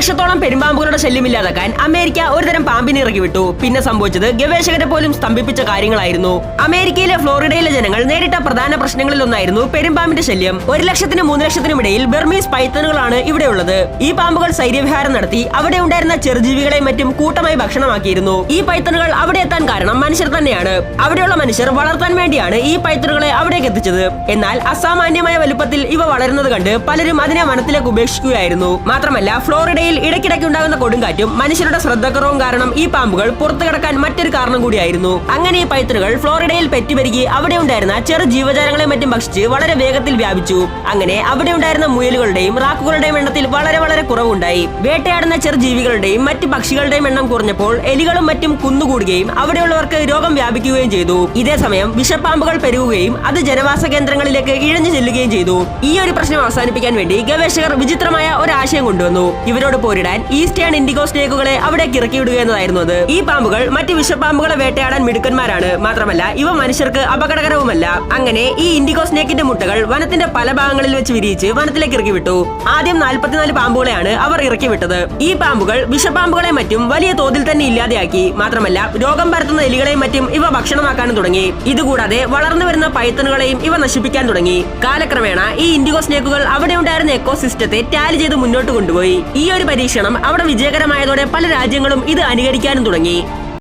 ലക്ഷത്തോളം പെരുമ്പാമ്പുകളുടെ ശല്യം ഇല്ലാതാക്കാൻ അമേരിക്ക ഒരുതരം പാമ്പിനെ ഇറക്കി വിട്ടു. പിന്നെ സംഭവിച്ചത് ഗവേഷകരെ പോലും സ്തംഭിപ്പിച്ച കാര്യങ്ങളായിരുന്നു. അമേരിക്കയിലെ ഫ്ലോറിഡയിലെ ജനങ്ങൾ നേരിട്ട പ്രധാന പ്രശ്നങ്ങളിൽ ഒന്നായിരുന്നു പെരുമ്പാമ്പിന്റെ ശല്യം. ഒരു ലക്ഷത്തിനും മൂന്ന് ലക്ഷത്തിനും ഇടയിൽ ബെർമീസ് പൈത്തനുകളാണ് ഇവിടെയുള്ളത് ഈ പാമ്പുകൾ ശൈര്യവിഹാരം നടത്തി അവിടെ ഉണ്ടായിരുന്ന ചെറുജീവികളെ മറ്റും കൂട്ടമായി ഭക്ഷണമാക്കിയിരുന്നു. ഈ പൈത്തനുകൾ അവിടെ എത്താൻ കാരണം മനുഷ്യർ തന്നെയാണ്. അവിടെയുള്ള മനുഷ്യർ വളർത്താൻ വേണ്ടിയാണ് ഈ പൈത്തനുകളെ അവിടേക്ക് എത്തിച്ചത്. എന്നാൽ അസാമാന്യമായ വലുപ്പത്തിൽ ഇവ വളരുന്നത് കണ്ട് പലരും അതിനെ വനത്തിലേക്ക് ഉപേക്ഷിക്കുകയായിരുന്നു. മാത്രമല്ല ഫ്ലോറിഡയിൽ ഇടയ്ക്കിടയ്ക്ക് ഉണ്ടാകുന്ന കൊടുങ്കാറ്റും മനുഷ്യരുടെ ശ്രദ്ധക്കുറവും കാരണം ഈ പാമ്പുകൾ പുറത്തു കിടക്കാൻ മറ്റൊരു കാരണം കൂടിയായിരുന്നു. അങ്ങനെ ഈ പൈത്തനുകൾ ഫ്ലോറിഡയിൽ പെറ്റുപെരുകി അവിടെ ഉണ്ടായിരുന്ന ചെറു ജീവജാലങ്ങളെ മറ്റും ഭക്ഷിച്ച് വളരെ വേഗത്തിൽ വ്യാപിച്ചു. അങ്ങനെ അവിടെ ഉണ്ടായിരുന്ന മുയലുകളുടെയും റാക്കുകളുടെയും എണ്ണത്തിൽ വളരെ വളരെ കുറവുണ്ടായി. വേട്ടയാടുന്ന ചെറു ജീവികളുടെയും മറ്റ് പക്ഷികളുടെയും എണ്ണം കുറഞ്ഞപ്പോൾ എലികളും മറ്റും കുന്നുകൂടുകയും അവിടെയുള്ളവർക്ക് രോഗം വ്യാപിക്കുകയും ചെയ്തു. ഇതേ സമയം വിഷപ്പാമ്പുകൾ പെരുകുകയും അത് ജനവാസ കേന്ദ്രങ്ങളിലേക്ക് ഇഴഞ്ഞു ചെല്ലുകയും ചെയ്തു. ഈ ഒരു പ്രശ്നം അവസാനിപ്പിക്കാൻ വേണ്ടി ഗവേഷകർ വിചിത്രമായ ഒരു ആശയം കൊണ്ടുവന്നു. ഇവരോട് പോരിടാൻ ഈസ്റ്റേൺ ഇൻഡിഗോ സ്നേക്കുകളെ അവിടേക്ക് ഇറക്കിവിടുക എന്നതായിരുന്നു അത്. ഈ പാമ്പുകൾ മറ്റ് വിഷപ്പാമ്പുകളെ വേട്ടയാടാൻ മിടുക്കന്മാരാണ്. മാത്രമല്ല ഇവ മനുഷ്യർക്ക് അപകടകരവുമല്ല. അങ്ങനെ ഈ ഇൻഡിഗോ സ്നേക്കിന്റെ മുട്ടകൾ വനത്തിന്റെ പല ഭാഗങ്ങളിൽ വെച്ച് വിരിയിച്ച് വനത്തിലേക്ക് ഇറക്കി വിട്ടു. ആദ്യം നാൽപ്പത്തിനാല് പാമ്പുകളെയാണ് അവർ ഇറക്കി വിട്ടത്. ഈ പാമ്പുകൾ വിഷപ്പാമ്പുകളെ മറ്റും വലിയ തോതിൽ തന്നെ ഇല്ലാതെയാക്കി. മാത്രമല്ല രോഗം പരത്തുന്ന എലികളെയും മറ്റും ഇവ ഭക്ഷണമാക്കാനും തുടങ്ങി. ഇതുകൂടാതെ വളർന്നു വരുന്ന പൈത്തണുകളെയും ഇവ നശിപ്പിക്കാൻ തുടങ്ങി. കാലക്രമേണ ഈ ഇൻഡിഗോ സ്നേക്കുകൾ അവിടെ ഉണ്ടായിരുന്ന എക്കോസിസ്റ്റത്തെ ടാലി ചെയ്ത് മുന്നോട്ട് കൊണ്ടുപോയി. ഈ ഒരു പരീക്ഷണം അവിടെ വിജയകരമായതോടെ പല രാജ്യങ്ങളും ഇത് അനുകരിക്കാനും തുടങ്ങി.